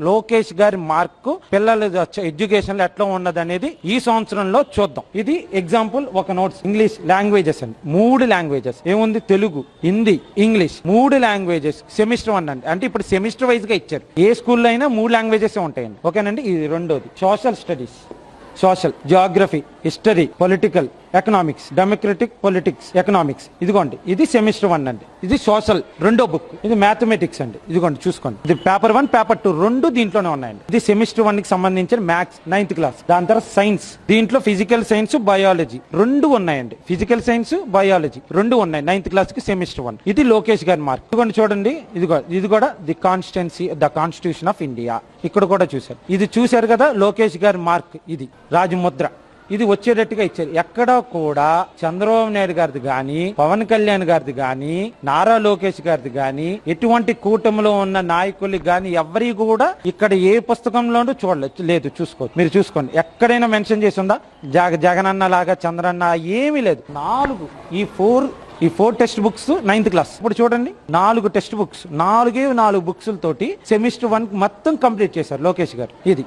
లోకేష్ గారి మార్క్ పిల్లల ఎడ్యుకేషన్ ఎట్లా ఉన్నది అనేది ఈ సంవత్సరంలో చూద్దాం. ఇది ఎగ్జాంపుల్ ఒక నోట్స్ ఇంగ్లీష్ లాంగ్వేజెస్ అండి. మూడు లాంగ్వేజెస్ ఏముంది? తెలుగు హిందీ ఇంగ్లీష్ మూడు లాంగ్వేజెస్ సెమిస్టర్ వన్ అండి. అంటే ఇప్పుడు సెమిస్టర్ వైజ్గా ఇచ్చారు. ఏ స్కూల్లో అయినా మూడు లాంగ్వేజెస్ ఉంటాయండి. ఓకేనండి? ఇది రెండోది. Social studies social geography history political economics democratic politics economics ఇదిగోండి ఇది సెమిస్టర్ వన్ అండి. ఇది సోషల్ రెండో బుక్ ఇది మ్యాథమెటిక్స్ అండి. ఇదిగోండి చూసుకోండి. ఇది పేపర్ వన్ పేపర్ టూ రెండు దీంట్లోనే ఉన్నాయండి. ఇది సెమిస్టర్ వన్కి సంబంధించిన మ్యాథ్స్ నైన్త్ క్లాస్ దాని తర్వాత సైన్స్ దీంట్లో ఫిజికల్ సైన్స్ బయాలజీ రెండు ఉన్నాయండి. ఫిజికల్ సైన్స్ బయాలజీ రెండు ఉన్నాయి. నైన్త్ క్లాస్కి సెమిస్టర్ వన్ ఇది లోకేష్ గారి మార్క్ ఇదిగోండి చూడండి. ఇదిగో ఇది కూడా the constituency the constitution of India ఇక్కడ కూడా చూశారు. ఇది చూశారు కదా లోకేష్ గారి మార్క్ ఇది రాజముద్ర. ఇది వచ్చేటట్టుగా ఇచ్చారు. ఎక్కడ కూడా చంద్రబాబు నాయుడు గారిది గాని పవన్ కళ్యాణ్ గారిది గాని నారా లోకేష్ గారిది గాని ఎటువంటి కూటమిలో ఉన్న నాయకులు గాని ఎవరి కూడా ఇక్కడ ఏ పుస్తకంలోనూ చూడలేదు లేదు చూసుకోవచ్చు మీరు చూసుకోండి. ఎక్కడైనా మెన్షన్ చేసి ఉందా? జగ జగనన్న లాగా చంద్రన్న ఏమీ లేదు. నాలుగు ఈ ఫోర్ ఈ four text books ninth class. ఇప్పుడు చూడండి నాలుగు టెక్స్ట్ బుక్స్ నాలుగే నాలుగు బుక్స్ తోటి సెమిస్టర్ వన్ మొత్తం కంప్లీట్ చేశారు లోకేష్ గారు. ఇది.